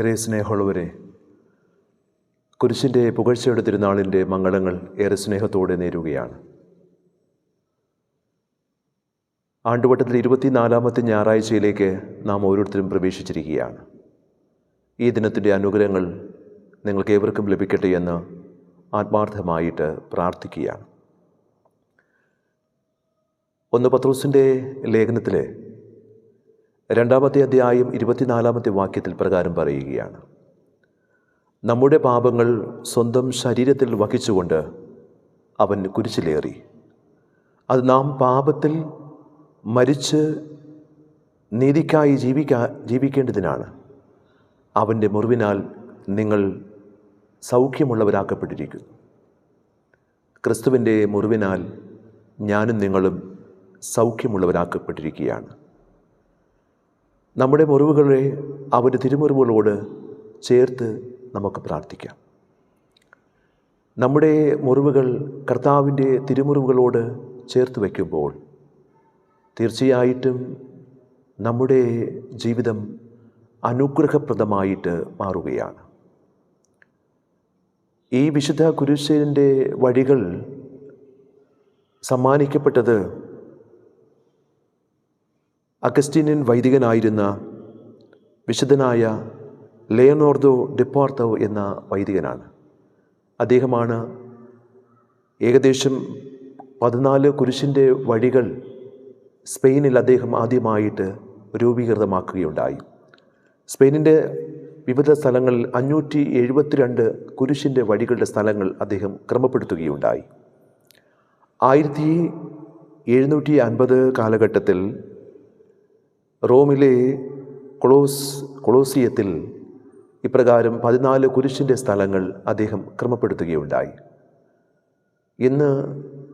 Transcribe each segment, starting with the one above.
ഏറെ സ്നേഹമുള്ളവരെ കുരിശിന്റെ പുകഴ്ചയുടെ തിരുനാളിന്റെ മംഗളങ്ങൾ ഏറെ സ്നേഹത്തോടെ നേരുകയാണ്. ആണ്ടുവട്ടത്തിൽ ഇരുപത്തിനാലാമത്തെ ഞായറാഴ്ചയിലേക്ക് നാം ഓരോരുത്തരും പ്രവേശിച്ചിരിക്കുകയാണ്. ഈ ദിനത്തിന്റെ അനുഗ്രഹങ്ങൾ നിങ്ങൾക്ക് ഏവർക്കും ലഭിക്കട്ടെ എന്ന് ആത്മാർത്ഥമായിട്ട് പ്രാർത്ഥിക്കുകയാണ്. ഒന്ന് പത്രോസിന്റെ ലേഖനത്തിലെ രണ്ടാമത്തെ അധ്യായം ഇരുപത്തിനാലാമത്തെ വാക്യത്തിൽ പ്രകാരം പറയുകയാണ്. നമ്മുടെ പാപങ്ങൾ സ്വന്തം ശരീരത്തിൽ വഹിച്ചുകൊണ്ട് അവൻ കുരിശിലേറി. അത് നാം പാപത്തിൽ മരിച്ച് നീതിക്കായി ജീവിക്കാ ജീവിക്കേണ്ടതിനാണ്. അവന്റെ മുറിവിനാൽ നിങ്ങൾ സൗഖ്യമുള്ളവരാക്കപ്പെട്ടിരിക്കുന്നു. ക്രിസ്തുവിന്റെ മുറിവിനാൽ ഞാനും നിങ്ങളും സൗഖ്യമുള്ളവരാക്കപ്പെട്ടിരിക്കുകയാണ്. നമ്മുടെ മുറിവുകളെ അവന്റെ തിരുമുറിവുകളോട് ചേർത്ത് നമുക്ക് പ്രാർത്ഥിക്കാം. നമ്മുടെ മുറിവുകൾ കർത്താവിന്റെ തിരുമുറിവുകളോട് ചേർത്ത് വയ്ക്കുമ്പോൾ തീർച്ചയായിട്ടും നമ്മുടെ ജീവിതം അനുഗ്രഹപ്രദമായിട്ട് മാറുകയാണ്. ഈ വിശുദ്ധ കുരിശിന്റെ വഴികൾ സമ്മാനിക്കപ്പെട്ടത് അഗസ്റ്റീനിയൻ വൈദികനായിരുന്ന വിശുദ്ധനായ ലയനോർദോ ഡിപ്പോർത്തോ എന്ന വൈദികനാണ്. അദ്ദേഹമാണ് ഏകദേശം പതിനാല് കുരിശിന്റെ വഴികൾ സ്പെയിനിൽ അദ്ദേഹം ആദ്യമായിട്ട് രൂപീകൃതമാക്കുകയുണ്ടായി. സ്പെയിനിന്റെ വിവിധ സ്ഥലങ്ങളിൽ അഞ്ഞൂറ്റി എഴുപത്തിരണ്ട് കുരിശിന്റെ വഴികളുടെ സ്ഥലങ്ങൾ അദ്ദേഹം ക്രമപ്പെടുത്തുകയുണ്ടായി. ആയിരത്തി എഴുന്നൂറ്റി അൻപത് കാലഘട്ടത്തിൽ റോമിലെ കൊളോസ് കൊളോസിയത്തിൽ ഇപ്രകാരം പതിനാല് കുരിശിന്റെ സ്ഥലങ്ങൾ അദ്ദേഹം ക്രമപ്പെടുത്തുകയുണ്ടായി. ഇന്ന്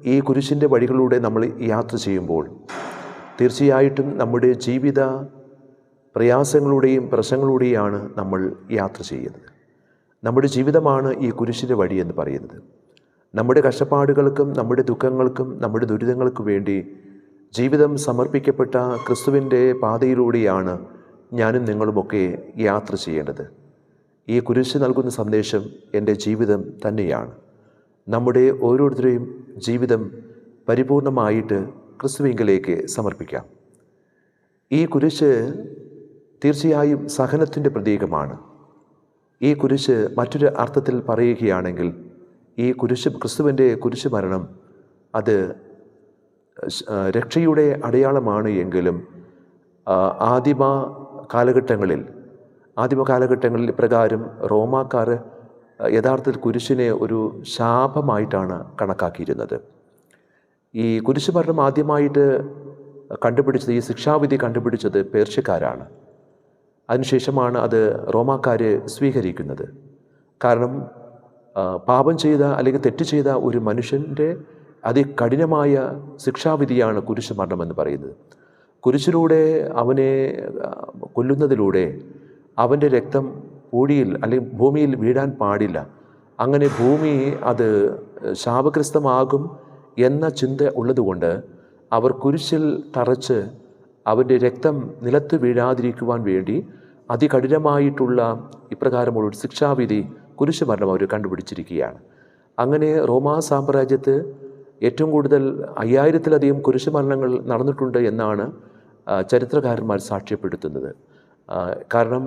ഈ കുരിശിന്റെ വഴികളിലൂടെ നമ്മൾ യാത്ര ചെയ്യുമ്പോൾ തീർച്ചയായിട്ടും നമ്മുടെ ജീവിത പ്രയാസങ്ങളുടെയും പ്രശ്നങ്ങളുടെയാണ് നമ്മൾ യാത്ര ചെയ്യുന്നത്. നമ്മുടെ ജീവിതമാണ് ഈ കുരിശിന്റെ വഴി എന്ന് പറയുന്നത്. നമ്മുടെ കഷ്ടപ്പാടുകൾക്കും നമ്മുടെ ദുഃഖങ്ങൾക്കും നമ്മുടെ ദുരിതങ്ങൾക്കും വേണ്ടി ജീവിതം സമർപ്പിക്കപ്പെട്ട ക്രിസ്തുവിന്റെ പാതയിലൂടെയാണ് ഞാനും നിങ്ങളുമൊക്കെ യാത്ര ചെയ്യേണ്ടത്. ഈ കുരിശ് നൽകുന്ന സന്ദേശം എന്റെ ജീവിതം തന്നെയാണ്. നമ്മുടെ ഓരോരുത്തരെയും ജീവിതം പരിപൂർണമായിട്ട് ക്രിസ്തുവിങ്കിലേക്ക് സമർപ്പിക്കാം. ഈ കുരിശ് തീർച്ചയായും സഹനത്തിന്റെ പ്രതീകമാണ്. ഈ കുരിശ് മറ്റൊരു അർത്ഥത്തിൽ പറയുകയാണെങ്കിൽ ഈ കുരിശ് ക്രിസ്തുവിന്റെ കുരിശ് മരണം അത് രക്ഷയുടെ അടയാളമാണ് എങ്കിലും ആദിമ കാലഘട്ടങ്ങളിൽ ആദിമ കാലഘട്ടങ്ങളിൽ പ്രകാരം റോമാക്കാർ യഥാർത്ഥത്തിൽ കുരിശിനെ ഒരു ശാപമായിട്ടാണ് കണക്കാക്കിയിരുന്നത്. ഈ കുരിശ് മരണം ആദ്യമായിട്ട് കണ്ടുപിടിച്ചത് ഈ ശിക്ഷാവിധി കണ്ടുപിടിച്ചത് പേർഷ്യക്കാരാണ്. അതിനുശേഷമാണ് അത് റോമാക്കാർ സ്വീകരിക്കുന്നത്. കാരണം പാപം ചെയ്ത അല്ലെങ്കിൽ തെറ്റ് ചെയ്ത ഒരു മനുഷ്യന്റെ അതികഠിനമായ ശിക്ഷാവിധിയാണ് കുരിശ് എന്ന് പറയുന്നത്. കുരിശിലൂടെ അവനെ കൊല്ലുന്നതിലൂടെ അവന്റെ രക്തം പൂഴിയിൽ അല്ലെങ്കിൽ ഭൂമിയിൽ വീഴാൻ പാടില്ല. അങ്ങനെ ഭൂമി അത് ശാപഗ്രസ്തമാകും എന്ന ചിന്ത ഉള്ളതുകൊണ്ട് അവർ കുരിശിൽ തറച്ച് അവന്റെ രക്തം നിലത്ത് വീഴാതിരിക്കുവാൻ വേണ്ടി അതികഠിനമായിട്ടുള്ള ഇപ്രകാരമുള്ള ഒരു ശിക്ഷാവിധി കുരിശ് മരണം അവർ കണ്ടുപിടിച്ചിരിക്കുകയാണ്. അങ്ങനെ റോമാ സാമ്രാജ്യത്ത് ഏറ്റവും കൂടുതൽ അയ്യായിരത്തിലധികം കുരിശ് മരണങ്ങൾ നടന്നിട്ടുണ്ട് എന്നാണ് ചരിത്രകാരന്മാർ സാക്ഷ്യപ്പെടുത്തുന്നത്. കാരണം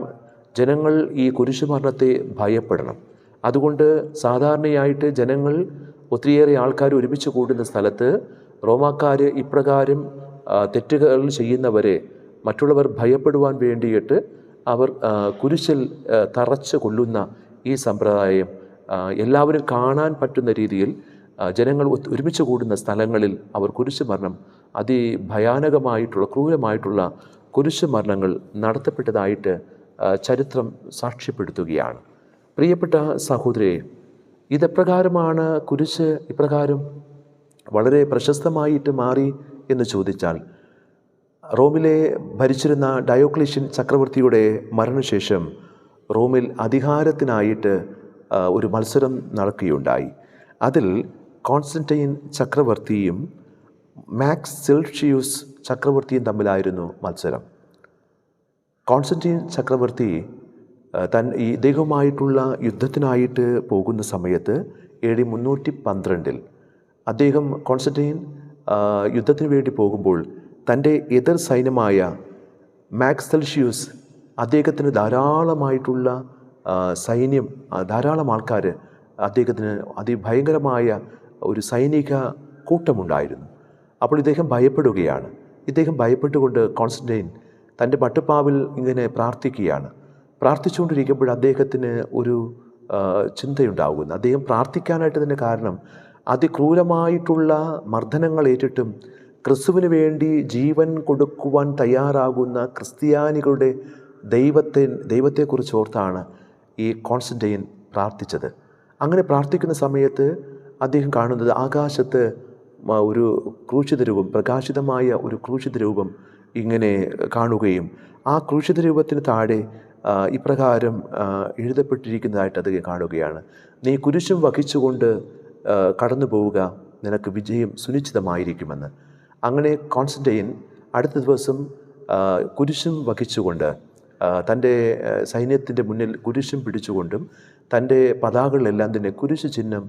ജനങ്ങൾ ഈ കുരിശ് മരണത്തെ ഭയപ്പെടണം. അതുകൊണ്ട് സാധാരണയായിട്ട് ജനങ്ങൾ ഒത്തിരിയേറെ ആൾക്കാർ ഒരുമിച്ച് കൂടുന്ന സ്ഥലത്ത് റോമാക്കാർ ഇപ്രകാരം തെറ്റുകൾ ചെയ്യുന്നവരെ മറ്റുള്ളവർ ഭയപ്പെടുവാൻ വേണ്ടിയിട്ട് അവർ കുരിശിൽ തറച്ച് കൊല്ലുന്ന ഈ സമ്പ്രദായം എല്ലാവരും കാണാൻ പറ്റുന്ന രീതിയിൽ ജനങ്ങൾ ഒരുമിച്ച് കൂടുന്ന സ്ഥലങ്ങളിൽ അവർ കുരിശ് മരണം അതിഭയാനകമായിട്ടുള്ള ക്രൂരമായിട്ടുള്ള കുരിശ് മരണങ്ങൾ നടത്തപ്പെട്ടതായിട്ട് ചരിത്രം സാക്ഷ്യപ്പെടുത്തുകയാണ്. പ്രിയപ്പെട്ട സഹോദരയെ ഇതെപ്രകാരമാണ് കുരിശ് ഇപ്രകാരം വളരെ പ്രശസ്തമായിട്ട് മാറി എന്ന് ചോദിച്ചാൽ റോമിലെ ഭരിച്ചിരുന്ന ഡയോക്ലീഷ്യൻ ചക്രവർത്തിയുടെ മരണശേഷം റോമിൽ അധികാരത്തിനായിട്ട് ഒരു മത്സരം നടക്കുകയുണ്ടായി. അതിൽ കോൺസ്റ്റന്റൈൻ ചക്രവർത്തിയും മാക്സ് സെൽഷ്യൂസ് ചക്രവർത്തിയും തമ്മിലായിരുന്നു മത്സരം. കോൺസ്റ്റന്റൈൻ ചക്രവർത്തി തൻ ഈ ഇദ്ദേഹവുമായിട്ടുള്ള യുദ്ധത്തിനായിട്ട് പോകുന്ന സമയത്ത് എ ഡി മുന്നൂറ്റി പന്ത്രണ്ടിൽ അദ്ദേഹം കോൺസ്റ്റന്റൈൻ യുദ്ധത്തിന് വേണ്ടി പോകുമ്പോൾ തന്റെ എതിർ സൈന്യമായ മാക്സൽഷ്യൂസ് അദ്ദേഹത്തിന് ധാരാളമായിട്ടുള്ള സൈന്യം ധാരാളം ആൾക്കാർ അദ്ദേഹത്തിന് അതിഭയങ്കരമായ ഒരു സൈനിക കൂട്ടമുണ്ടായിരുന്നു. അപ്പോൾ ഇദ്ദേഹം ഭയപ്പെടുകയാണ്. ഇദ്ദേഹം ഭയപ്പെട്ടുകൊണ്ട് കോൺസ്റ്റന്റൈൻ തന്റെ പട്ടുപ്പാവിൽ ഇങ്ങനെ പ്രാർത്ഥിക്കുകയാണ്. പ്രാർത്ഥിച്ചുകൊണ്ടിരിക്കുമ്പോൾ അദ്ദേഹത്തിന് ഒരു ചിന്തയുണ്ടാകുന്നു. അദ്ദേഹം പ്രാർത്ഥിക്കാനായിട്ട് തന്നെ കാരണം അതിക്രൂരമായിട്ടുള്ള മർദ്ദനങ്ങൾ ഏറ്റിട്ടും ക്രിസ്തുവിന് വേണ്ടി ജീവൻ കൊടുക്കുവാൻ തയ്യാറാകുന്ന ക്രിസ്ത്യാനികളുടെ ദൈവത്തെ ദൈവത്തെക്കുറിച്ച് ഓർത്താണ് ഈ കോൺസ്റ്റന്റൈൻ പ്രാർത്ഥിച്ചത്. അങ്ങനെ പ്രാർത്ഥിക്കുന്ന സമയത്ത് അദ്ദേഹം കാണുന്നത് ആകാശത്ത് ഒരു ക്രൂശിത രൂപം പ്രകാശിതമായ ഒരു ക്രൂശിത രൂപം ഇങ്ങനെ കാണുകയും ആ ക്രൂശിത രൂപത്തിന് താഴെ ഇപ്രകാരം എഴുതപ്പെട്ടിരിക്കുന്നതായിട്ട് അദ്ദേഹം കാണുകയാണ്. നീ കുരിശും വഹിച്ചുകൊണ്ട് കടന്നു പോവുക നിനക്ക് വിജയം സുനിശ്ചിതമായിരിക്കുമെന്ന്. അങ്ങനെ കോൺസ്റ്റന്റൈൻ അടുത്ത ദിവസം കുരിശും വഹിച്ചുകൊണ്ട് തന്റെ സൈന്യത്തിന്റെ മുന്നിൽ കുരിശും പിടിച്ചുകൊണ്ടും തന്റെ പതാകകളിലെല്ലാം തന്നെ കുരിശു ചിഹ്നം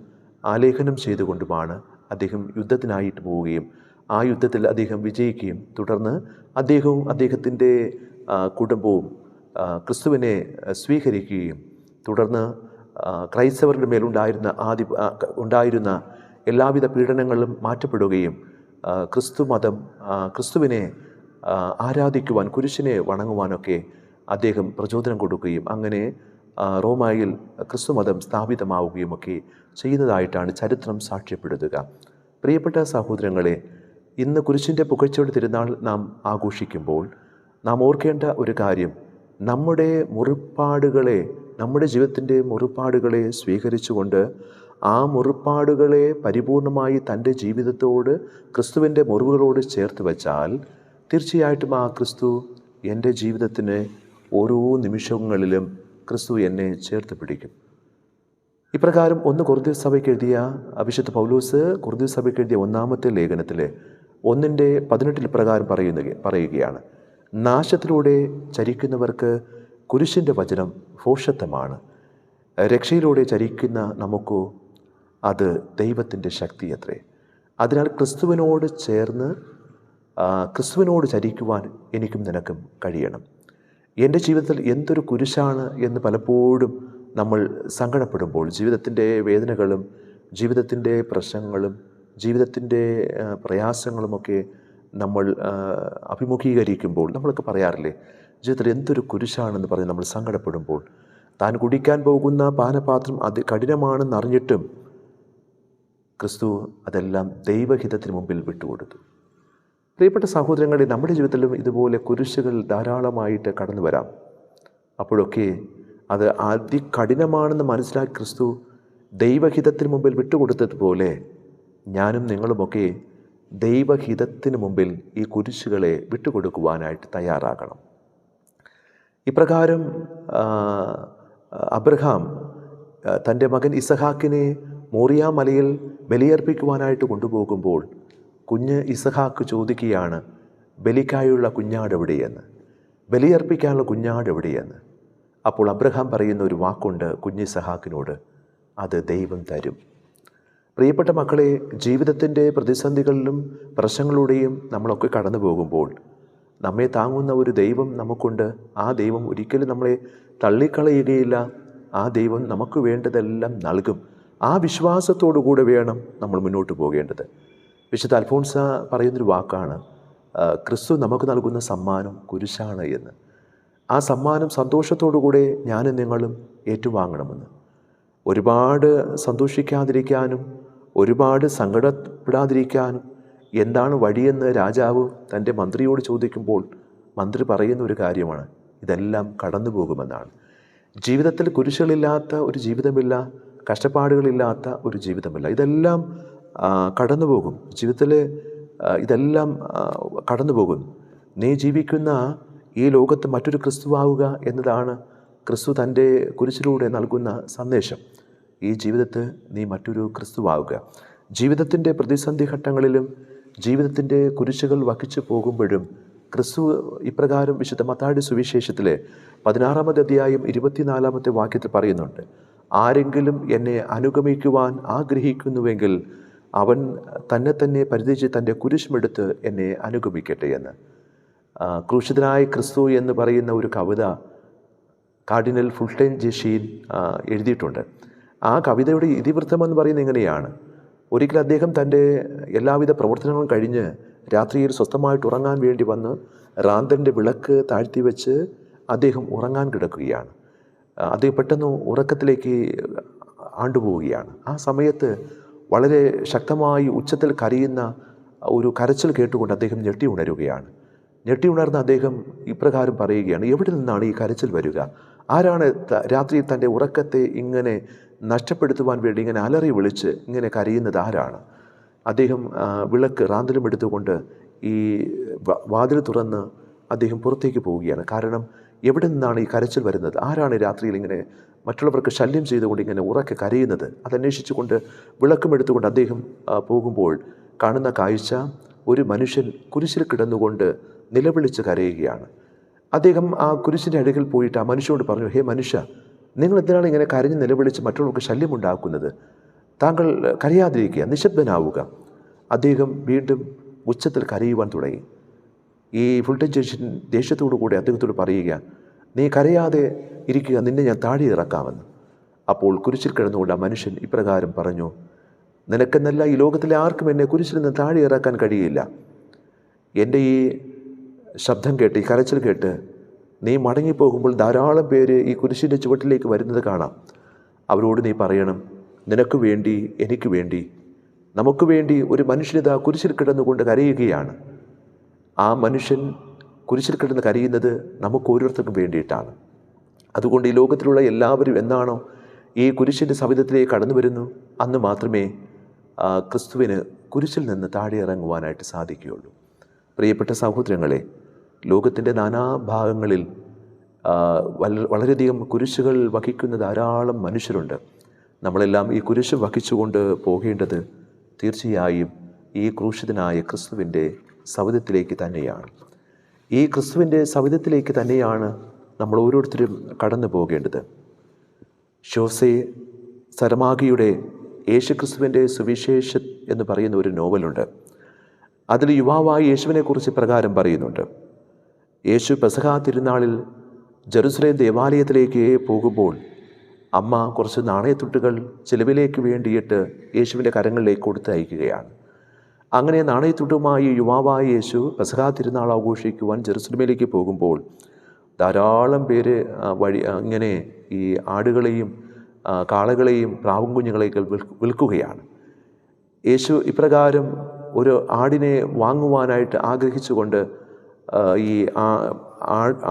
ആലേഖനം ചെയ്തുകൊണ്ടുമാണ് അദ്ദേഹം യുദ്ധത്തിനായിട്ട് പോവുകയും ആ യുദ്ധത്തിൽ അദ്ദേഹം വിജയിക്കുകയും. തുടർന്ന് അദ്ദേഹവും അദ്ദേഹത്തിന്റെ കുടുംബവും ക്രിസ്തുവിനെ സ്വീകരിക്കുകയും. തുടർന്ന് ക്രൈസ്തവരുടെ മേലുണ്ടായിരുന്ന ആദി ഉണ്ടായിരുന്ന എല്ലാവിധ പീഡനങ്ങളും മാറ്റപ്പെടുകയും ക്രിസ്തു മതം ക്രിസ്തുവിനെ ആരാധിക്കുവാൻ കുരിശിനെ വണങ്ങുവാനൊക്കെ അദ്ദേഹം പ്രചോദനം കൊടുക്കുകയും. അങ്ങനെ റോമായിൽ ക്രിസ്തുമതം സ്ഥാപിതമാവുകയും ഒക്കെ ചെയ്യുന്നതായിട്ടാണ് ചരിത്രം സാക്ഷ്യപ്പെടുത്തുക. പ്രിയപ്പെട്ട സഹോദരങ്ങളെ ഇന്ന് കുരിശിന്റെ പുകഴ്ചയുടെ തിരുനാൾ നാം ആഘോഷിക്കുമ്പോൾ നാം ഓർക്കേണ്ട ഒരു കാര്യം നമ്മുടെ മുറിപ്പാടുകളെ നമ്മുടെ ജീവിതത്തിന്റെ മുറിപ്പാടുകളെ സ്വീകരിച്ചുകൊണ്ട് ആ മുറിപ്പാടുകളെ പരിപൂർണമായി തന്റെ ജീവിതത്തോട് ക്രിസ്തുവിന്റെ മുറിവുകളോട് ചേർത്ത് വച്ചാൽ തീർച്ചയായിട്ടും ആ ക്രിസ്തു എന്റെ ജീവിതത്തിന് ഓരോ നിമിഷങ്ങളിലും ക്രിസ്തു എന്നെ ചേർത്ത് പിടിക്കും. ഇപ്രകാരം ഒന്ന് കുറുതി സഭയ്ക്ക് എഴുതിയ അഭിഷത്ത് പൗലൂസ് കുറുതി സഭയ്ക്ക് എഴുതിയ ഒന്നാമത്തെ ലേഖനത്തിൽ ഒന്നിന്റെ പതിനെട്ടിൽ പ്രകാരം പറയുന്ന പറയുകയാണ്. നാശത്തിലൂടെ ചരിക്കുന്നവർക്ക് കുരിശിന്റെ വചനം ഫോഷത്വമാണ്. രക്ഷയിലൂടെ ചരിക്കുന്ന നമുക്കോ അത് ദൈവത്തിന്റെ ശക്തി അത്രേ അതിനാൽ ക്രിസ്തുവിനോട് ചേർന്ന് ക്രിസ്തുവിനോട് ചരിക്കുവാൻ എനിക്കും നിനക്കും കഴിയണം. എന്റെ ജീവിതത്തിൽ എന്തൊരു കുരിശാണ് എന്ന് പലപ്പോഴും നമ്മൾ സങ്കടപ്പെടുമ്പോൾ ജീവിതത്തിന്റെ വേദനകളും ജീവിതത്തിന്റെ പ്രശ്നങ്ങളും ജീവിതത്തിന്റെ പ്രയാസങ്ങളുമൊക്കെ നമ്മൾ അഭിമുഖീകരിക്കുമ്പോൾ നമ്മളൊക്കെ പറയാറില്ലേ ജീവിതത്തിൽ എന്തൊരു കുരിശാണെന്ന് പറഞ്ഞ് നമ്മൾ സങ്കടപ്പെടുമ്പോൾ താൻ കുടിക്കാൻ പോകുന്ന പാനപാത്രം അത് കഠിനമാണെന്നറിഞ്ഞിട്ടും ക്രിസ്തു അതെല്ലാം ദൈവഹിതത്തിന് മുമ്പിൽ വിട്ടുകൊടുത്തു. പ്രിയപ്പെട്ട സഹോദരങ്ങളെ നമ്മുടെ ജീവിതത്തിലും ഇതുപോലെ കുരിശുകൾ ധാരാളമായിട്ട് കടന്നു വരാം. അപ്പോഴൊക്കെ അത് അതികഠിനമാണെന്ന് മനസ്സിലാക്കി ക്രിസ്തു ദൈവഹിതത്തിന് മുമ്പിൽ വിട്ടുകൊടുത്തതുപോലെ ഞാനും നിങ്ങളുമൊക്കെ ദൈവഹിതത്തിന് മുമ്പിൽ ഈ കുരിശുകളെ വിട്ടുകൊടുക്കുവാനായിട്ട് തയ്യാറാകണം. ഇപ്രകാരം അബ്രഹാം തന്റെ മകൻ ഇസഹാക്കിനെ മോറിയ മലയിൽ ബലിയർപ്പിക്കുവാനായിട്ട് കൊണ്ടുപോകുമ്പോൾ കുഞ്ഞ് ഇസഹാക്ക് ചോദിക്കുകയാണ് ബലിക്കായുള്ള കുഞ്ഞാട് എവിടെയെന്ന് ബലിയർപ്പിക്കാനുള്ള കുഞ്ഞാട് എവിടെയെന്ന് അപ്പോൾ അബ്രഹാം പറയുന്ന ഒരു വാക്കുണ്ട് കുഞ്ഞ് ഇസഹാക്കിനോട് അത് ദൈവം തരും. പ്രിയപ്പെട്ട മക്കളെ ജീവിതത്തിന്റെ പ്രതിസന്ധികളിലും പ്രശ്നങ്ങളിലൂടെയും നമ്മളൊക്കെ കടന്നു പോകുമ്പോൾ നമ്മെ താങ്ങുന്ന ഒരു ദൈവം നമുക്കുണ്ട്. ആ ദൈവം ഒരിക്കലും നമ്മളെ തള്ളിക്കളയുകയില്ല. ആ ദൈവം നമുക്ക് വേണ്ടതെല്ലാം നൽകും. ആ വിശ്വാസത്തോടു കൂടെ വേണം നമ്മൾ മുന്നോട്ട് പോകേണ്ടത്. വിശുദ്ധ അൽഫോൺസ പറയുന്നൊരു വാക്കാണ് ക്രിസ്തു നമുക്ക് നൽകുന്ന സമ്മാനം കുരിശാണ് എന്ന്. ആ സമ്മാനം സന്തോഷത്തോടു കൂടെ ഞാനും നിങ്ങളും ഏറ്റുവാങ്ങണമെന്ന്. ഒരുപാട് സന്തോഷിക്കാതിരിക്കാനും ഒരുപാട് സങ്കടപ്പെടാതിരിക്കാനും എന്താണ് വഴിയെന്ന് രാജാവ് തന്റെ മന്ത്രിയോട് ചോദിക്കുമ്പോൾ മന്ത്രി പറയുന്ന ഒരു കാര്യമാണ് ഇതെല്ലാം കടന്നു പോകുമെന്നാണ്. ജീവിതത്തിൽ കുരിശുകളില്ലാത്ത ഒരു ജീവിതമില്ല കഷ്ടപ്പാടുകളില്ലാത്ത ഒരു ജീവിതമില്ല. ഇതെല്ലാം ആ, കടന്നു പോകും ജീവിതത്തിൽ ഇതെല്ലാം കടന്നുപോകും കടന്നു പോകും നീ ജീവിക്കുന്ന ഈ ലോകത്ത് മറ്റൊരു ക്രിസ്തുവാവുക എന്നതാണ് ക്രിസ്തു തന്റെ കുരിശിലൂടെ നൽകുന്ന സന്ദേശം. ഈ ജീവിതത്തെ നീ മറ്റൊരു ക്രിസ്തുവാവുക. ജീവിതത്തിന്റെ പ്രതിസന്ധി ഘട്ടങ്ങളിലും ജീവിതത്തിന്റെ കുരിശുകൾ വഹിച്ചു പോകുമ്പോഴും ക്രിസ്തു ഇപ്രകാരം വിശുദ്ധ മത്താടി സുവിശേഷത്തിലെ പതിനാറാമത്തെ അധ്യായം ഇരുപത്തിനാലാമത്തെ വാക്യത്തിൽ പറയുന്നുണ്ട് ആരെങ്കിലും എന്നെ അനുഗമിക്കുവാൻ ആഗ്രഹിക്കുന്നുവെങ്കിൽ അവൻ തന്നെ തന്നെ പരിധിച്ച് തന്റെ കുരിശുമെടുത്ത് എന്നെ അനുഗമിക്കട്ടെ എന്ന്. ക്രൂശിതനായ ക്രിസ്തു എന്ന് പറയുന്ന ഒരു കവിത കാർഡിനൽ ഫുൾട്ടൈൻ ജഷീൻ എഴുതിയിട്ടുണ്ട്. ആ കവിതയുടെ ഇതിവൃത്തം എന്ന് പറയുന്നത് ഇങ്ങനെയാണ്. ഒരിക്കൽ അദ്ദേഹം തന്റെ എല്ലാവിധ പ്രവർത്തനങ്ങളും കഴിഞ്ഞ് രാത്രിയിൽ സ്വസ്ഥമായിട്ട് ഉറങ്ങാൻ വേണ്ടി വന്ന് റാന്തന്റെ വിളക്ക് താഴ്ത്തി വെച്ച് അദ്ദേഹം ഉറങ്ങാൻ കിടക്കുകയാണ്. അദ്ദേഹം പെട്ടെന്ന് ഉറക്കത്തിലേക്ക് ആണ്ടുപോവുകയാണ്. ആ സമയത്ത് വളരെ ശക്തമായി ഉച്ചത്തിൽ കരയുന്ന ഒരു കരച്ചിൽ കേട്ടുകൊണ്ട് അദ്ദേഹം ഞെട്ടി ഉണരുകയാണ്. ഞെട്ടി ഉണർന്ന അദ്ദേഹം ഇപ്രകാരം പറയുകയാണ് എവിടെ നിന്നാണ് ഈ കരച്ചിൽ വരിക? ആരാണ് രാത്രി തന്റെ ഉറക്കത്തെ ഇങ്ങനെ നഷ്ടപ്പെടുത്തുവാൻ വേണ്ടി ഇങ്ങനെ അലറി വിളിച്ച് ഇങ്ങനെ കരയുന്നത്? ആരാണ്? അദ്ദേഹം വിളക്ക് റാന്തലും എടുത്തുകൊണ്ട് ഈ വാതിൽ തുറന്ന് അദ്ദേഹം പുറത്തേക്ക് പോവുകയാണ്. കാരണം എവിടെ നിന്നാണ് ഈ കരച്ചിൽ വരുന്നത്? ആരാണ് രാത്രിയിൽ ഇങ്ങനെ മറ്റുള്ളവർക്ക് ശല്യം ചെയ്തുകൊണ്ട് ഇങ്ങനെ ഉറക്കെ കരയുന്നത്? അതന്വേഷിച്ചുകൊണ്ട് വിളക്കുമെടുത്തുകൊണ്ട് അദ്ദേഹം പോകുമ്പോൾ കാണുന്ന കാഴ്ച ഒരു മനുഷ്യൻ കുരിശിൽ കിടന്നുകൊണ്ട് നിലവിളിച്ച് കരയുകയാണ്. അദ്ദേഹം ആ കുരിശിന്റെ അടുക്കൽ പോയിട്ട് ആ മനുഷ്യനോട് പറഞ്ഞു ഹേ മനുഷ്യ നിങ്ങൾ എന്തിനാണ് ഇങ്ങനെ കരഞ്ഞ് നിലവിളിച്ച് മറ്റുള്ളവർക്ക് ശല്യമുണ്ടാക്കുന്നത്? താങ്കൾ കരയാതിരിക്കുക നിശബ്ദനാവുക. അദ്ദേഹം വീണ്ടും ഉച്ചത്തിൽ കരയുവാൻ തുടങ്ങി. ഈ ഫുൾട്ടൻ ജംഗ്ഷൻ ദേഷ്യത്തോടു കൂടി അദ്ദേഹത്തോട് പറയുക നീ കരയാതെ ഇരിക്കുക നിന്നെ ഞാൻ താഴെ ഇറക്കാമെന്ന്. അപ്പോൾ കുരിശിൽ കിടന്നുകൊണ്ട് ആ മനുഷ്യൻ ഇപ്രകാരം പറഞ്ഞു നിനക്കെന്നല്ല ഈ ലോകത്തിലെ ആർക്കും എന്നെ കുരിശിൽ നിന്ന് താഴെ ഇറക്കാൻ കഴിയില്ല. എന്റെ ഈ ശബ്ദം കേട്ട് ഈ കരച്ചിൽ കേട്ട് നീ മടങ്ങിപ്പോകുമ്പോൾ ധാരാളം പേര് ഈ കുരിശിന്റെ ചുവട്ടിലേക്ക് വരുന്നത് കാണാം. അവരോട് നീ പറയണം നിനക്ക് വേണ്ടി എനിക്ക് വേണ്ടി നമുക്ക് വേണ്ടി ഒരു മനുഷ്യനിതാ കുരിശിൽ കിടന്നുകൊണ്ട് കരയുകയാണ്. ആ മനുഷ്യൻ കുരിശിൽ കിടന്ന് കരയുന്നത് നമുക്ക് ഓരോരുത്തർക്കും വേണ്ടിയിട്ടാണ്. അതുകൊണ്ട് ഈ ലോകത്തിലുള്ള എല്ലാവരും എന്നാണോ ഈ കുരിശിന്റെ സവിധത്തിലേക്ക് കടന്നു വരുന്നു അന്ന് മാത്രമേ ക്രിസ്തുവിന് കുരിശിൽ നിന്ന് താഴെ ഇറങ്ങുവാനായിട്ട് സാധിക്കുകയുള്ളൂ. പ്രിയപ്പെട്ട സഹോദരങ്ങളെ ലോകത്തിന്റെ നാനാഭാഗങ്ങളിൽ വളരെയധികം കുരിശുകൾ വഹിക്കുന്ന ധാരാളം മനുഷ്യരുണ്ട്. നമ്മളെല്ലാം ഈ കുരിശ് വഹിച്ചുകൊണ്ട് പോകേണ്ടത് തീർച്ചയായും ഈ ക്രൂശിതനായ ക്രിസ്തുവിന്റെ സവിധത്തിലേക്ക് തന്നെയാണ്. ഈ ക്രിസ്തുവിന്റെ സവിധത്തിലേക്ക് തന്നെയാണ് നമ്മൾ ഓരോരുത്തരും കടന്നു പോകേണ്ടത്. ഷോസെ സരമാഗിയുടെ യേശുക്രിസ്തുവിന്റെ സുവിശേഷ എന്ന് പറയുന്ന ഒരു നോവലുണ്ട്. അതിൽ യുവാവായ യേശുവിനെക്കുറിച്ച് പ്രകാരം പറയുന്നുണ്ട്. യേശു പ്രസഹാ തിരുനാളിൽ ജെറുസലേം ദേവാലയത്തിലേക്ക് പോകുമ്പോൾ അമ്മ കുറച്ച് നാണയത്തുട്ടുകൾ ചിലവിലേക്ക് വേണ്ടിയിട്ട് യേശുവിന്റെ കരങ്ങളിലേക്ക് കൊടുത്ത് അയക്കുകയാണ് അങ്ങനെ നാണയത്തുട്ടുമായി യുവാവായ യേശു പ്രസഹാ തിരുനാൾ ആഘോഷിക്കുവാൻ ജെറുസലേമിലേക്ക് പോകുമ്പോൾ ധാരാളം പേര് വഴി അങ്ങനെ ഈ ആടുകളെയും കാളകളെയും പ്രാവും കുഞ്ഞുങ്ങളെയൊക്കെ വിൽക്കുകയാണ്. യേശു ഇപ്രകാരം ഒരു ആടിനെ വാങ്ങുവാനായിട്ട് ആഗ്രഹിച്ചുകൊണ്ട് ഈ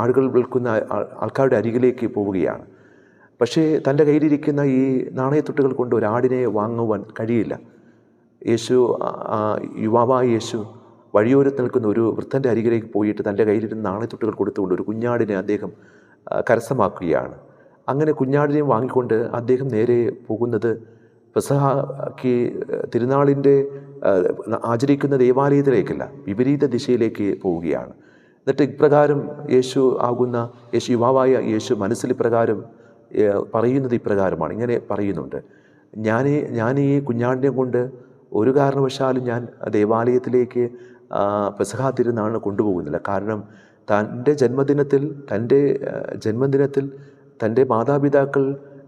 ആടുകൾ വിൽക്കുന്ന ആൾക്കാരുടെ അരികിലേക്ക് പോവുകയാണ്. പക്ഷേ തന്റെ കയ്യിലിരിക്കുന്ന ഈ നാണയത്തുട്ടുകൾ കൊണ്ട് ഒരു ആടിനെ വാങ്ങുവാൻ കഴിയില്ല. യേശു യുവാവായ യേശു വഴിയോരത്ത് നിൽക്കുന്ന ഒരു വൃദ്ധന്റെ അരികിലേക്ക് പോയിട്ട് തന്റെ കയ്യിലിരുന്ന് നാണയത്തൊട്ടുകൾ കൊടുത്തുകൊണ്ട് ഒരു കുഞ്ഞാടിനെ അദ്ദേഹം കരസ്ഥമാക്കുകയാണ്. അങ്ങനെ കുഞ്ഞാടിനെ വാങ്ങിക്കൊണ്ട് അദ്ദേഹം നേരെ പോകുന്നത് പെസഹയ്ക്ക് തിരുനാളിന്റെ ആചരിക്കുന്ന ദേവാലയത്തിലേക്കല്ല വിപരീത ദിശയിലേക്ക് പോവുകയാണ്. എന്നിട്ട് ഇപ്രകാരം യേശു ആകുന്ന യേശു യുവാവായ യേശു മനസ്സിൽ ഇപ്രകാരം പറയുന്നത് ഇപ്രകാരമാണ്. ഇങ്ങനെ പറയുന്നുണ്ട്. ഞാൻ ഞാൻ ഈ കുഞ്ഞാടിനെ കൊണ്ട് ഒരു കാരണവശാലും ഞാൻ ദേവാലയത്തിലേക്ക് പെസഹാ തിരുനാളിന് കൊണ്ടുപോകുന്നില്ല. കാരണം തന്റെ ജന്മദിനത്തിൽ തന്റെ ജന്മദിനത്തിൽ തന്റെ മാതാപിതാക്കൾ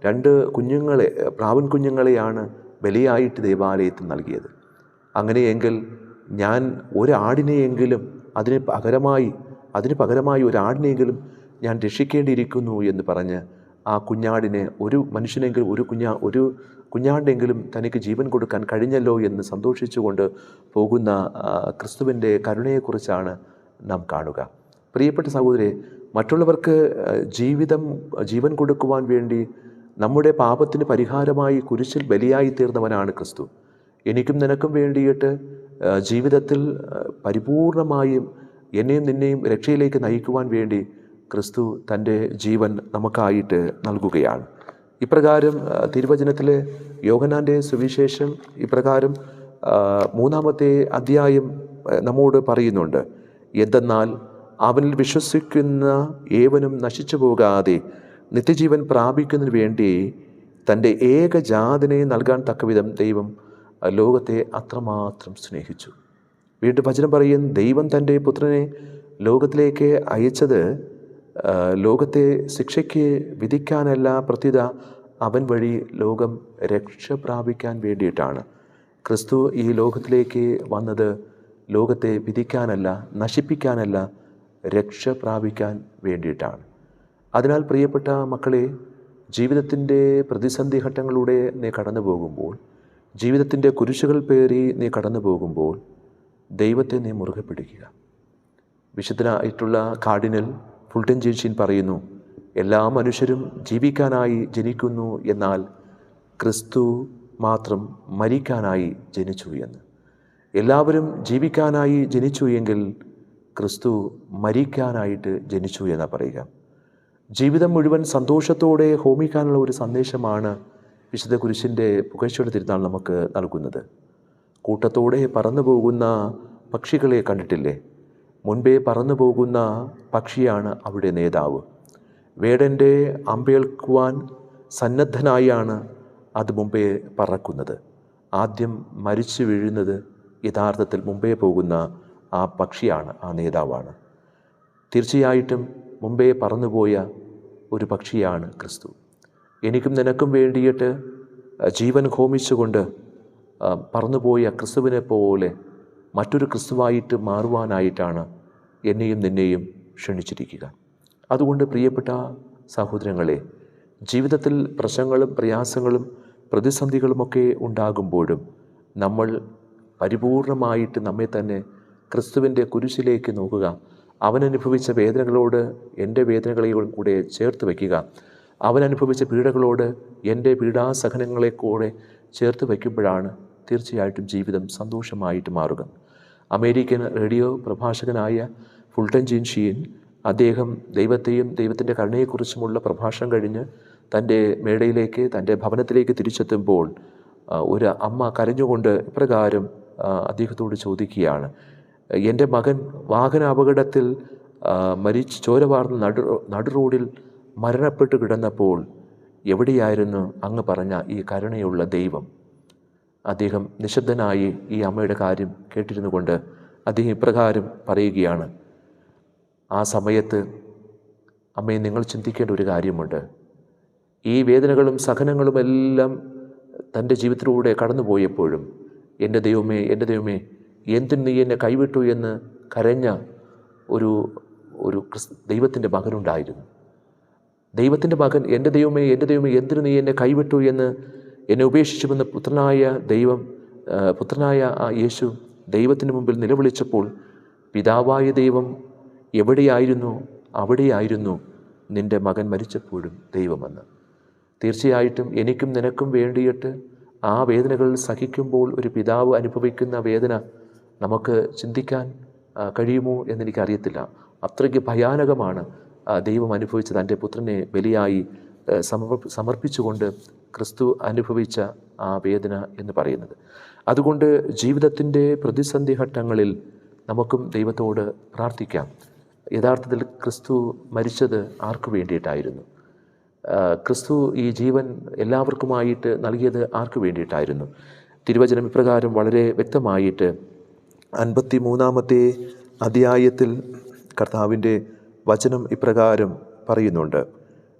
രണ്ട് കുഞ്ഞുങ്ങളെ പ്രാവൻ കുഞ്ഞുങ്ങളെയാണ് ബലിയായിട്ട് ദേവാലയത്തിൽ നൽകിയത്. അങ്ങനെയെങ്കിൽ ഞാൻ ഒരാടിനെയെങ്കിലും അതിന് പകരമായി അതിന് പകരമായി ഒരാടിനെയെങ്കിലും ഞാൻ രക്ഷിക്കേണ്ടിയിരിക്കുന്നു എന്ന് പറഞ്ഞ് ആ കുഞ്ഞാടിനെ ഒരു മനുഷ്യനെങ്കിലും ഒരു കുഞ്ഞാ ഒരു കുഞ്ഞാടിനെങ്കിലും തനിക്ക് ജീവൻ കൊടുക്കാൻ കഴിഞ്ഞല്ലോ എന്ന് സന്തോഷിച്ചുകൊണ്ട് പോകുന്ന ക്രിസ്തുവിന്റെ കരുണയെക്കുറിച്ചാണ് നാം കാണുക. പ്രിയപ്പെട്ട സഹോദരെ മറ്റുള്ളവർക്ക് ജീവിതം ജീവൻ കൊടുക്കുവാൻ വേണ്ടി നമ്മുടെ പാപത്തിന് പരിഹാരമായി കുരിശിൽ ബലിയായി തീർന്നവനാണ് ക്രിസ്തു. എനിക്കും നിനക്കും വേണ്ടിയിട്ട് ജീവിതത്തിൽ പരിപൂർണമായും എന്നെയും നിന്നെയും രക്ഷയിലേക്ക് നയിക്കുവാൻ വേണ്ടി ക്രിസ്തു തന്റെ ജീവൻ നമുക്കായിട്ട് നൽകുകയാണ്. ഇപ്രകാരം തിരുവചനത്തിലെ യോഗനാന്റെ സുവിശേഷം ഇപ്രകാരം മൂന്നാമത്തെ അധ്യായം നമ്മോട് പറയുന്നുണ്ട്. എന്തെന്നാൽ അവനിൽ വിശ്വസിക്കുന്ന ഏവനും നശിച്ചു പോകാതെ നിത്യജീവൻ പ്രാപിക്കുന്നതിന് വേണ്ടി തന്റെ ഏകജാതിനെ നൽകാൻ തക്കവിധം ദൈവം ലോകത്തെ അത്രമാത്രം സ്നേഹിച്ചു. വീണ്ടും ഭജനം പറയും ദൈവം തന്റെ പുത്രനെ ലോകത്തിലേക്ക് അയച്ചത് ലോകത്തെ ശിക്ഷയ്ക്ക് വിധിക്കാനല്ല പ്രത്യുത അവൻ വഴി ലോകം രക്ഷ പ്രാപിക്കാൻ വേണ്ടിയിട്ടാണ്. ക്രിസ്തു ഈ ലോകത്തിലേക്ക് വന്നത് ലോകത്തെ വിധിക്കാനല്ല നശിപ്പിക്കാനല്ല രക്ഷ പ്രാപിക്കാൻ വേണ്ടിയിട്ടാണ്. അതിനാൽ പ്രിയപ്പെട്ട മക്കളെ ജീവിതത്തിന്റെ പ്രതിസന്ധി ഘട്ടങ്ങളിലൂടെ നീ കടന്നു പോകുമ്പോൾ ജീവിതത്തിന്റെ കുരിശുകൾ പേറി നീ കടന്നു പോകുമ്പോൾ ദൈവത്തെ നീ മുറുകെ പിടിക്കുക വിശുദ്ധനായിട്ടുള്ള കാർഡിനൽ ഫുൾട്ടൻ ജിൻഷിൻ പറയുന്നു. എല്ലാ മനുഷ്യരും ജീവിക്കാനായി ജനിക്കുന്നു എന്നാൽ ക്രിസ്തു മാത്രം മരിക്കാനായി ജനിച്ചു എന്ന്. എല്ലാവരും ജീവിക്കാനായി ജനിച്ചു എങ്കിൽ ക്രിസ്തു മരിക്കാനായിട്ട് ജനിച്ചു എന്ന് പറയുക. ജീവിതം മുഴുവൻ സന്തോഷത്തോടെ ഹോമിക്കാനുള്ള ഒരു സന്ദേശമാണ് വിശുദ്ധ കുരിശിന്റെ പുകഴ്ചയുടെ തിരുനാൾ നമുക്ക് നൽകുന്നത്. കൂട്ടത്തോടെ പറന്നു പോകുന്ന പക്ഷികളെ കണ്ടിട്ടില്ലേ? മുൻപേ പറന്നു പോകുന്ന പക്ഷിയാണ് അവിടെ നേതാവ്. വേടന്റെ അമ്പേൽക്കുവാൻ സന്നദ്ധനായാണ് അത് മുമ്പേ പറക്കുന്നത്. ആദ്യം മരിച്ചു വീഴുന്നത് യഥാർത്ഥത്തിൽ മുമ്പേ പോകുന്ന ആ പക്ഷിയാണ് ആ നേതാവാണ്. തീർച്ചയായിട്ടും മുമ്പേ പറന്നുപോയ ഒരു പക്ഷിയാണ് ക്രിസ്തു. എനിക്കും നിനക്കും വേണ്ടിയിട്ട് ജീവൻ ഹോമിച്ചുകൊണ്ട് പറന്നുപോയ ക്രിസ്തുവിനെ പോലെ മറ്റൊരു ക്രിസ്തുവായിട്ട് മാറുവാനായിട്ടാണ് എന്നെയും നിന്നെയും ക്ഷണിച്ചിരിക്കുക. അതുകൊണ്ട് പ്രിയപ്പെട്ട സഹോദരങ്ങളെ ജീവിതത്തിൽ പ്രശ്നങ്ങളും പ്രയാസങ്ങളും പ്രതിസന്ധികളുമൊക്കെ ഉണ്ടാകുമ്പോഴും നമ്മൾ പരിപൂർണമായിട്ട് നമ്മെ തന്നെ ക്രിസ്തുവിന്റെ കുരിശിലേക്ക് നോക്കുക അവൻ അനുഭവിച്ച വേദനകളോട് എന്റെ വേദനകളെയും കൂടെ ചേർത്ത് വയ്ക്കുക അവനനുഭവിച്ച പീഡകളോട് എന്റെ പീഡാസഹനങ്ങളെ കൂടെ ചേർത്ത് വയ്ക്കുമ്പോഴാണ് തീർച്ചയായിട്ടും ജീവിതം സന്തോഷമായിട്ട് മാറുക. അമേരിക്കൻ റേഡിയോ പ്രഭാഷകനായ ഫുൾട്ടൻ ജീൻ ഷീൻ അദ്ദേഹം ദൈവത്തെയും ദൈവത്തിന്റെ കരുണയെക്കുറിച്ചുമുള്ള പ്രഭാഷണം കഴിഞ്ഞ് തന്റെ മേടയിലേക്ക് തന്റെ ഭവനത്തിലേക്ക് തിരിച്ചെത്തുമ്പോൾ ഒരു അമ്മ കരഞ്ഞുകൊണ്ട് ഇപ്രകാരം അദ്ദേഹത്തോട് ചോദിക്കുകയാണ്. എന്റെ മകൻ വാഹന അപകടത്തിൽ ആ, മരിച്ച് ചോരവാർന്ന് നടു നടു റോഡിൽ മരണപ്പെട്ട് കിടന്നപ്പോൾ എവിടെയായിരുന്നു? അങ്ങ് പറഞ്ഞ ഈ കരുണയുള്ള ദൈവം. അദ്ദേഹം നിശബ്ദനായി ഈ അമ്മയുടെ കാര്യം കേട്ടിരുന്നു കൊണ്ട് അദ്ദേഹം ഇപ്രകാരം പറയുകയാണ്. ആ സമയത്ത് അമ്മയെ നിങ്ങൾ ചിന്തിക്കേണ്ട ഒരു കാര്യമുണ്ട്. ഈ വേദനകളും സഹനങ്ങളും എല്ലാം തന്റെ ജീവിതത്തിലൂടെ കടന്നുപോയപ്പോഴും എന്റെ ദൈവമേ എന്റെ ദൈവമേ എന്തിന് നീ എന്നെ കൈവിട്ടു എന്ന് കരഞ്ഞ ഒരു ഒരു ക്രിസ് ദൈവത്തിന്റെ മകനുണ്ടായിരുന്നു. ദൈവത്തിന്റെ മകൻ എന്റെ ദൈവമേ എന്റെ ദൈവമേ എന്തിനു നീ എന്നെ കൈവിട്ടു എന്ന് എന്നെ ഉപേക്ഷിച്ചുവെന്ന് പുത്രനായ ദൈവം പുത്രനായ ആ യേശു ദൈവത്തിന് മുമ്പിൽ നിലവിളിച്ചപ്പോൾ പിതാവായ ദൈവം എവിടെയായിരുന്നു? അവിടെയായിരുന്നു നിന്റെ മകൻ മരിച്ചപ്പോഴും ദൈവമെന്ന്. തീർച്ചയായിട്ടും എനിക്കും നിനക്കും വേണ്ടിയിട്ട് ആ വേദനകൾ സഹിക്കുമ്പോൾ ഒരു പിതാവ് അനുഭവിക്കുന്ന വേദന നമുക്ക് ചിന്തിക്കാൻ കഴിയുമോ എന്നെനിക്കറിയത്തില്ല. അത്രയ്ക്ക് ഭയാനകമാണ് ദൈവം അനുഭവിച്ചത്. തന്റെ പുത്രനെ ബലിയായി സമർപ്പിച്ചുകൊണ്ട് ക്രിസ്തു അനുഭവിച്ച ആ വേദന എന്ന് പറയുന്നത്. അതുകൊണ്ട് ജീവിതത്തിന്റെ പ്രതിസന്ധി ഘട്ടങ്ങളിൽ നമുക്കും ദൈവത്തോട് പ്രാർത്ഥിക്കാം. യഥാർത്ഥത്തിൽ ക്രിസ്തു മരിച്ചത് ആർക്കു വേണ്ടിയിട്ടായിരുന്നു? ക്രിസ്തു ഈ ജീവൻ എല്ലാവർക്കുമായിട്ട് നൽകിയത് ആർക്കു വേണ്ടിയിട്ടായിരുന്നു? തിരുവചനം ഇപ്രകാരം വളരെ വ്യക്തമായിട്ട് അൻപത്തി മൂന്നാമത്തെ അധ്യായത്തിൽ കർത്താവിന്റെ വചനം ഇപ്രകാരം പറയുന്നുണ്ട്.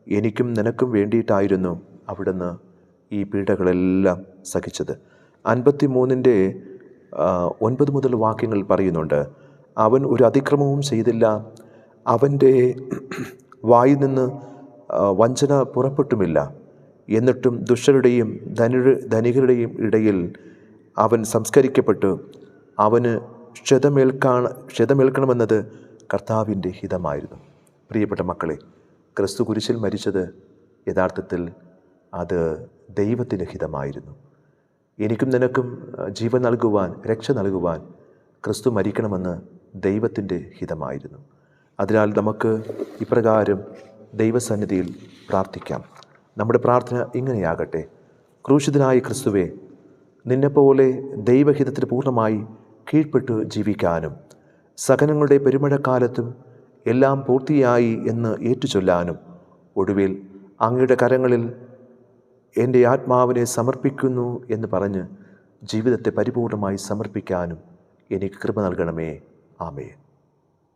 എനിക്കും നിനക്കും വേണ്ടിയിട്ടായിരുന്നു അവിടുന്ന് ഈ പീഡകളെല്ലാം സഹിച്ചത്. അൻപത്തി മൂന്നിന്റെ ഒൻപത് മുതൽ വാക്യങ്ങൾ പറയുന്നുണ്ട് അവൻ ഒരു അതിക്രമവും ചെയ്തില്ല. അവന്റെ വായിൽ നിന്ന് വഞ്ചന പുറപ്പെട്ടുമില്ല. എന്നിട്ടും ദുഷ്ടരുടെയും ധനിക ധനികരുടെയും ഇടയിൽ അവൻ സംസ്കരിക്കപ്പെട്ടു. അവന് ക്ഷതമേൽക്കാൻ ക്ഷതമേൽക്കണമെന്നത് കർത്താവിന്റെ ഹിതമായിരുന്നു. പ്രിയപ്പെട്ട മക്കളെ ക്രിസ്തു കുരിശിൽ മരിച്ചത് യഥാർത്ഥത്തിൽ അത് ദൈവത്തിന് ഹിതമായിരുന്നു. എനിക്കും നിനക്കും ജീവൻ നൽകുവാൻ രക്ഷ നൽകുവാൻ ക്രിസ്തു മരിക്കണമെന്ന് ദൈവത്തിന്റെ ഹിതമായിരുന്നു. അതിനാൽ നമുക്ക് ഇപ്രകാരം ദൈവസന്നിധിയിൽ പ്രാർത്ഥിക്കാം. നമ്മുടെ പ്രാർത്ഥന ഇങ്ങനെയാകട്ടെ. ക്രൂശിതനായ ക്രിസ്തുവെ നിന്നെപ്പോലെ ദൈവഹിതത്തിന് പൂർണമായി കീഴ്പ്പെട്ട് ജീവിക്കാനും സഹനങ്ങളുടെ പെരുമഴക്കാലത്തും എല്ലാം പൂർത്തിയായി എന്ന് ഏറ്റുചൊല്ലാനും ഒടുവിൽ അങ്ങയുടെ കരങ്ങളിൽ എന്റെ ആത്മാവിനെ സമർപ്പിക്കുന്നു എന്ന് പറഞ്ഞ് ജീവിതത്തെ പരിപൂർണമായി സമർപ്പിക്കാനും എനിക്ക് കൃപ നൽകണമേ. ആമേൻ.